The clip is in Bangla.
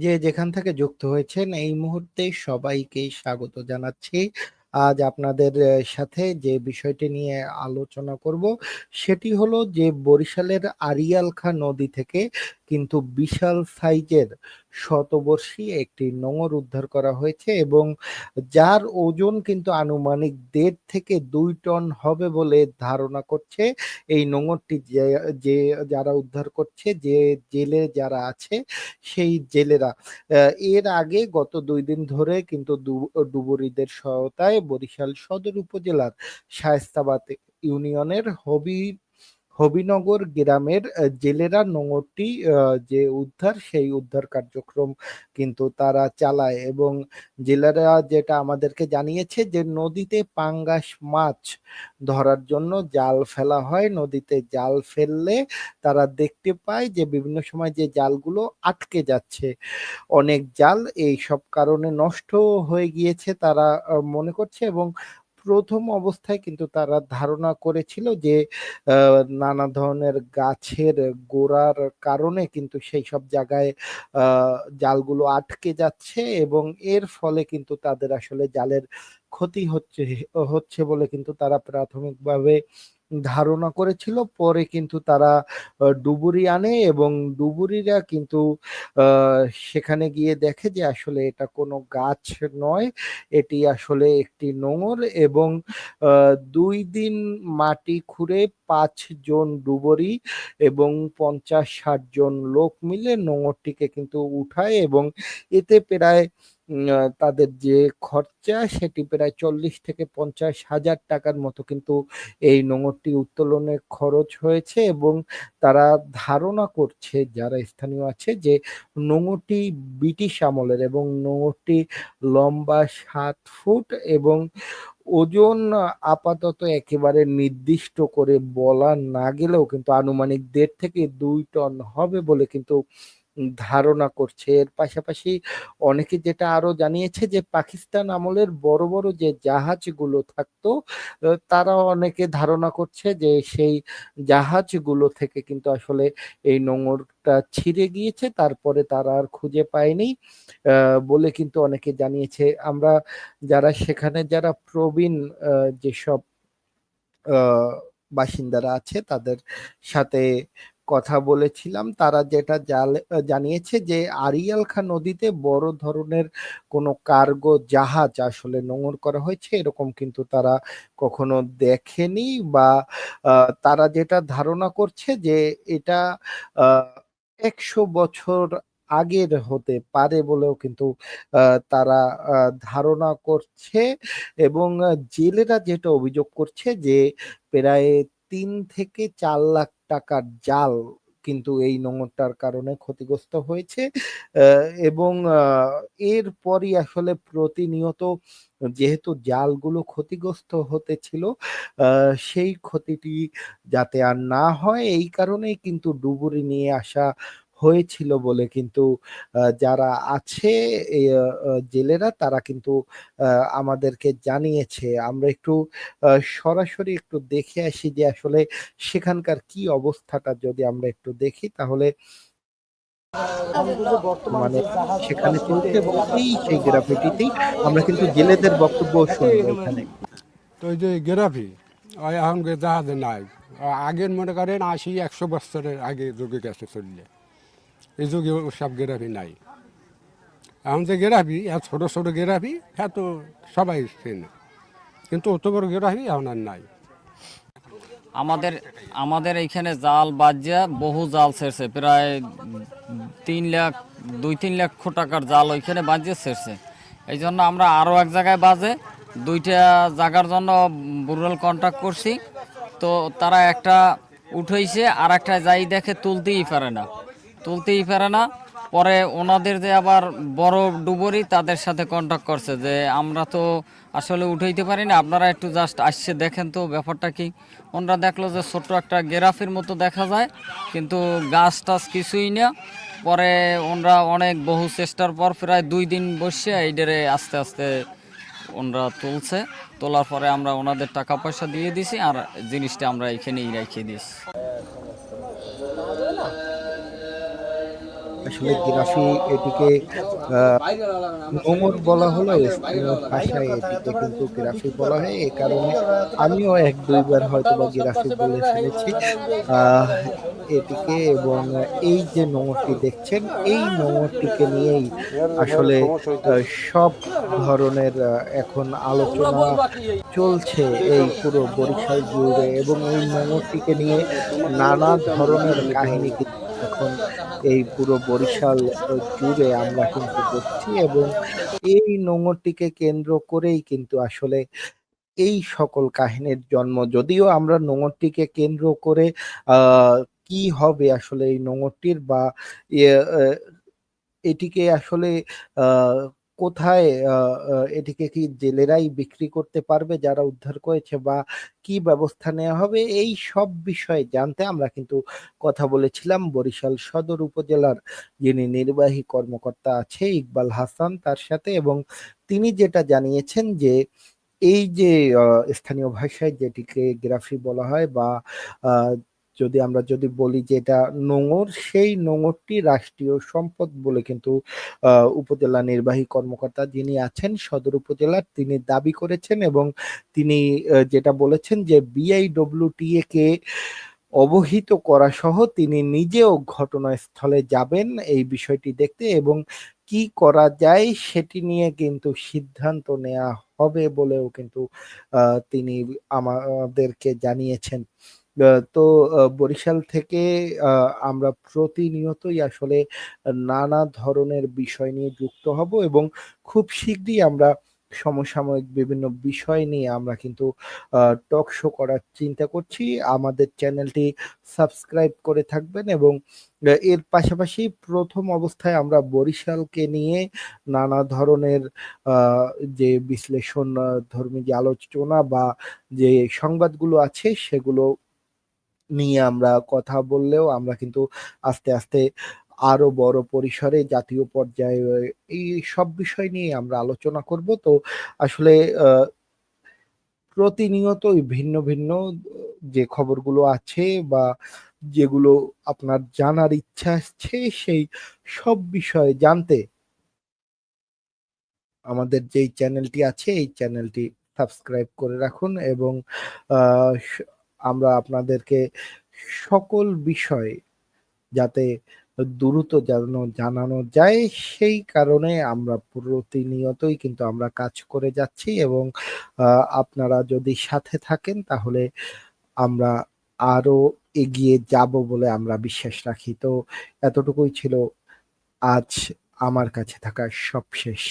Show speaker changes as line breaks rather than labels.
যে যেখান থেকে যুক্ত হয়েছেন এই মুহূর্তে সবাইকে স্বাগত জানাচ্ছি। আজ আপনাদের সাথে যে বিষয়টি নিয়ে আলোচনা করব, সেটি হলো যে বরিশালের আরিয়াল খা নদী থেকে কিন্তু বিশাল সাইজের শতবর্ষী একটি নোঙর উদ্ধার করা হয়েছে এবং যার ওজন কিন্তু আনুমানিক দেড় থেকে দুই টন হবে বলে ধারণা করছে এই নোঙরটি যে যারা উদ্ধার করছে, যে জেলে যারা আছে সেই জেলেরা। এর আগে গত দুই দিন ধরে কিন্তু ডুবুরিদের সহায়তায় বরিশাল সদর উপজেলার শায়েস্তাবাদ ইউনিয়নের হবি হবিনগর গ্রামের জেলেরা নোঙরটি যে উদ্ধার, সেই উদ্ধার কার্যক্রম কিন্তু তারা চালায় এবং জেলেরা যেটা আমাদেরকে জানিয়েছে যে নদীতে পাঙ্গাস মাছ ধরার জন্য জাল ফেলা হয়। নদীতে জাল ফেললে তারা দেখতে পায় যে বিভিন্ন সময় যে জালগুলো আটকে যাচ্ছে, অনেক জাল, এই সব কারণে নষ্ট হয়ে গিয়েছে তারা মনে করছে এবং প্রথম অবস্থায় কিন্তু তারা ধারণা করেছিল যে নানা ধরনের গাছের গোড়ার কারণে কিন্তু সেই সব জায়গায় জালগুলো আটকে যাচ্ছে এবং এর ফলে কিন্তু তাদের আসলে জালের ক্ষতি হচ্ছে হচ্ছে বলে কিন্তু তারা প্রাথমিকভাবে ধারণা করেছিল। পরে কিন্তু তারা ডুবুরি আনে এবং ডুবুরিরা কিন্তু সেখানে গিয়ে দেখে যে আসলে এটা কোনো গাছ নয়, এটি আসলে একটি নোঙর এবং দুই দিন মাটি খুঁড়ে পাঁচ জন ডুবুরি এবং পঞ্চাশ ষাট জন লোক মিলে নোঙরটিকে কিন্তু উঠায় এবং এতে প্রায় তাদের যে খরচা, সেটি প্রায় চল্লিশ থেকে পঞ্চাশ হাজার টাকার মতো কিন্তু এই নোঙরটি উত্তোলনে খরচ হয়েছে এবং তারা ধারণা করছে, যারা স্থানীয় আছে, যে নোঙরটি ব্রিটিশ আমলের এবং নোঙরটি লম্বা সাত ফুট এবং ওজন আপাতত একেবারে নির্দিষ্ট করে বলা না গেলেও কিন্তু আনুমানিক দেড় থেকে দুই টন হবে বলে কিন্তু ধারণা করছে। এর পাশাপাশি অনেকে যেটা আরও জানিয়েছে যে, পাকিস্তান আমলের বড় বড় যে জাহাজগুলো থাকতো তারা অনেকে ধারণা করছে যে, সেই জাহাজগুলো থেকে কিন্তু আসলে এই নোঙরটা ছিঁড়ে গিয়েছে, তারপরে তারা আর খুঁজে পায়নি। বলে কিন্তু অনেকে জানিয়েছে, আমরা যারা সেখানে যারা প্রবীণ যেসব বাসিন্দারা আছে, তাদের সাথে কথা বলেছিলাম। তারা যেটা জানিয়েছে যে, আরিয়াল খাঁ নদীতে বড় ধরনের কোনো কার্গো জাহাজ আসলে নোঙর করা হয়েছে। এরকম কিন্তু তারা কখনো দেখেনি বা তারা যেটা ধারণা করছে যে, এটা একশো বছর আগের হতে পারে বলেও কিন্তু তারা ধারণা করছে। এবং জেলেরা যেটা অভিযোগ করছে যে, প্রায় তিন থেকে চার লাখ টাকার জাল কিন্তু এই নোংরটার কারণে ক্ষতিগ্রস্ত হয়েছে। এবং এরপরই আসলে প্রতিনিয়ত যেহেতু জালগুলো ক্ষতিগ্রস্ত হতেছিল ছিল সেই ক্ষতিটি যাতে আর না হয়, এই কারণেই কিন্তু ডুবুরি নিয়ে আসা হয়েছিল বলে কিন্তু যারা আছে জেলেরা, তারা কিন্তু আমাদেরকে জানিয়েছে। আমরা একটু সরাসরি একটু দেখে আসি যে আসলে সেখানকার কি অবস্থাটা যদি আমরা একটু দেখি, তাহলে মানে সেখানে এবং এই সেই গ্রাফিটিতেই আমরা কিন্তু জেলেদের বক্তব্য শুনব এখানে।
তো এই যে গেরাফি এখন জাহাজে নাই আগের মনে করেন আশি, একশো বছরের আগে যুগে গেছে চললে। এই যুগে সব গেরাফি নাই। এখন যে গেরাফি হ্যাঁ ছোটো ছোটো গেরাফি হ্যাঁ তো সবাই চেনে। কিন্তু অত বড় গেরাফি এখন আর নাই।
আমাদের আমাদের এইখানে জাল বাজ্যা বহু জাল ছেড়ছে। প্রায় তিন লাখ, দুই তিন লক্ষ টাকার জাল ওইখানে বাজিয়ে ছেড়ছে। এই জন্য আমরা আরও এক জায়গায় বাজে। দুইটা জায়গার জন্য বুরাল কন্ট্যাক্ট করছি। তো তারা একটা উঠেছে আর একটা যাই দেখে তুলতেই পারে না। তুলতেই পারে না। পরে ওনাদের যে আবার বড় ডুবরি, তাদের সাথে কন্ট্যাক্ট করছে যে, আমরা তো আসলে উঠাইতে পারি না আপনারা একটু জাস্ট আসছে, দেখেন তো ব্যাপারটা কি? ওনারা দেখল যে, ছোট্ট একটা গেরাফির মতো দেখা যায়, কিন্তু গাছ টাছ কিছুই না। পরে ওনারা অনেক বহু চেষ্টার পর প্রায় দুই দিন বসে এইটারে আস্তে আস্তে ওনারা তুলছে। তোলার পরে আমরা ওনাদের টাকা পয়সা দিয়ে দিছি, আর জিনিসটা আমরা এখানেই রেখে দিয়েছি।
আসলে গিরাফি এটিকে নোঙর বলা হলো স্থানীয় ভাষায় এটিকে কিন্তু গিরাফি বলা হয়। এই কারণে আমিও এক দুইবার হয়তো বা গিরাফি বলে ফেলেছি। এটিকে এবং এই যে নোঙরটি দেখছেন, এই নোঙরটিকে নিয়েই আসলে সব ধরনের এখন আলোচনা চলছে এই পুরো বরিশাল জুড়ে এবং এই নোঙরটিকে নিয়ে নানা ধরনের কাহিনী এখন এই পুরো বরিশাল জুড়ে আমরা কিন্তু করছি এবং এই নোংরটিকে কেন্দ্র করেই কিন্তু আসলে এই সকল কাহিনীর জন্ম। যদিও আমরা নোংরটিকে কেন্দ্র করে কি হবে আসলে এই নোংরটির বা এটিকে আসলে আহ কোথায় এটিকে কি জেলেরাই বিক্রি করতে পারবে যারা উদ্ধার করেছে বা কি ব্যবস্থা নেওয়া হবে, এই সব বিষয়ে জানতে আমরা কিন্তু কথা বলেছিলাম। বরিশাল সদর উপজেলার যিনি নির্বাহী কর্মকর্তা আছে ইকবাল হাসান তার সাথে এবং তিনি যেটা জানিয়েছেন যে এই যে স্থানীয় ভাষায় যেটিকে গ্রাফি বলা হয় বা যদি আমরা যদি বলি যে এটা নোঙর, সেই নোঙরটি রাষ্ট্রীয় সম্পদ বলে কিন্তু উপজেলা নির্বাহী কর্মকর্তা যিনি আছেন, সদর উপজেলার তিনি দাবি করেছেন এবং তিনি যেটা বলেছেন যে বিআইডব্লিউটিএ কে অবহিত করা সহ তিনি নিজেও ঘটনাস্থলে যাবেন এই বিষয়টি দেখতে এবং কি করা যায় সেটি নিয়ে কিন্তু সিদ্ধান্ত নেওয়া হবে বলেও কিন্তু তিনি আমাদেরকে জানিয়েছেন। তো বরিশাল থেকে আমরা প্রতিনিয়তই আসলে নানা ধরনের বিষয় নিয়ে যুক্ত হব এবং খুব শীঘ্রই আমরা সমসাময়িক বিভিন্ন বিষয় নিয়ে আমরা কিন্তু টক শো করার চিন্তা করছি। আমাদের চ্যানেলটি সাবস্ক্রাইব করে থাকবেন এবং এর পাশাপাশি প্রথম অবস্থায় আমরা বরিশালকে নিয়ে নানা ধরনের যে বিশ্লেষণ ধর্মী যে আলোচনা বা যে সংবাদগুলো আছে সেগুলো নিয়ে আমরা কথা বললেও আমরা কিন্তু আস্তে আস্তে আরও বড় পরিসরে জাতীয় পর্যায়ে, এই সব বিষয় নিয়ে আমরা আলোচনা করব। তো আসলে প্রতিনিয়তই ভিন্ন ভিন্ন যে খবরগুলো আছে বা যেগুলো আপনার জানার ইচ্ছা আছে, সেই সব বিষয়ে জানতে আমাদের যেই চ্যানেলটি আছে, এই চ্যানেলটি সাবস্ক্রাইব করে রাখুন এবং আমরা আপনাদেরকে সকল বিষয় যাতে দ্রুত যেন জানানো যায়, সেই কারণে আমরা প্রতিনিয়তই কিন্তু আমরা কাজ করে যাচ্ছি এবং আপনারা যদি সাথে থাকেন তাহলে আমরা আরও এগিয়ে যাব বলে আমরা বিশ্বাস রাখি। তো এতটুকুই ছিল আজ আমার কাছে থাকা সব শেষ